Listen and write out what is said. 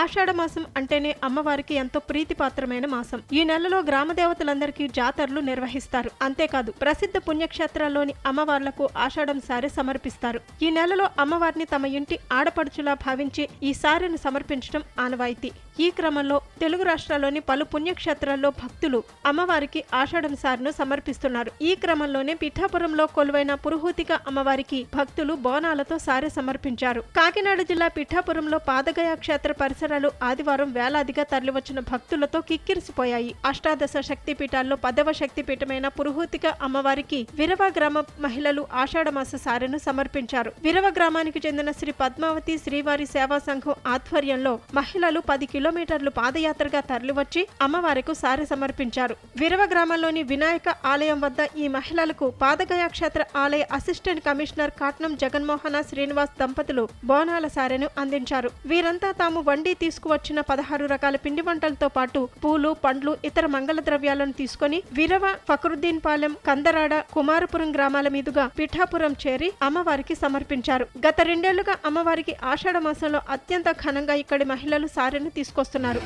ఆషాఢ మాసం అంటేనే అమ్మవారికి ఎంతో ప్రీతిపాత్రమైన మాసం. ఈ నెలలో గ్రామ దేవతలందరికీ జాతరలు నిర్వహిస్తారు. అంతేకాదు ప్రసిద్ధ పుణ్యక్షేత్రాల్లోని అమ్మవార్లకు ఆషాఢం సారె సమర్పిస్తారు. ఈ నెలలో అమ్మవారిని తమ ఇంటి ఆడపడుచులా భావించి ఈ సారెను సమర్పించడం ఆనవాయితీ. ఈ క్రమంలో తెలుగు రాష్ట్రాల్లోని పలు పుణ్యక్షేత్రాల్లో భక్తులు అమ్మవారికి ఆషాఢం సారెను సమర్పిస్తున్నారు. ఈ క్రమంలోనే పిఠాపురంలో కొలువైన పురుహూతిక అమ్మవారికి భక్తులు బోనాలతో సారె సమర్పించారు. కాకినాడ జిల్లా పిఠాపురంలో పాదగయా క్షేత్ర పరిసర పరిసరాలు ఆదివారం వేలాదిగా తరలివచ్చిన భక్తులతో కిక్కిరిసిపోయాయి. అష్టాదశ శక్తి పీఠాల్లో పదవ శక్తి పీఠమైన పురుహూతిక అమ్మవారికి విరవ గ్రామ మహిళలు ఆషాఢమాస సారెను సమర్పించారు. విరవ గ్రామానికి చెందిన శ్రీ పద్మావతి శ్రీవారి సేవా సంఘం ఆధ్వర్యంలో మహిళలు పది కిలోమీటర్లు పాదయాత్రగా తరలివచ్చి అమ్మవారికి సారె సమర్పించారు. విరవ గ్రామంలోని వినాయక ఆలయం వద్ద ఈ మహిళలకు పాదగయ క్షేత్ర ఆలయ అసిస్టెంట్ కమిషనర్ కాట్నం జగన్మోహన శ్రీనివాస్ దంపతులు బోనాల సారెను అందించారు. వీరంతా తాము వండి తీసుకువచ్చిన పదహారు రకాల పిండి వంటలతో పాటు పూలు పండ్లు ఇతర మంగళ ద్రవ్యాలను తీసుకొని విరవ ఫక్రుద్దీన్ పాలెం కందరాడ కుమారపురం గ్రామాల మీదుగా పిఠాపురం చేరి అమ్మవారికి సమర్పించారు. గత రెండేళ్ళుగా అమ్మవారికి ఆషాఢ మాసంలో అత్యంత ఘనంగా ఇక్కడి మహిళలు సారెను తీసుకొస్తున్నారు.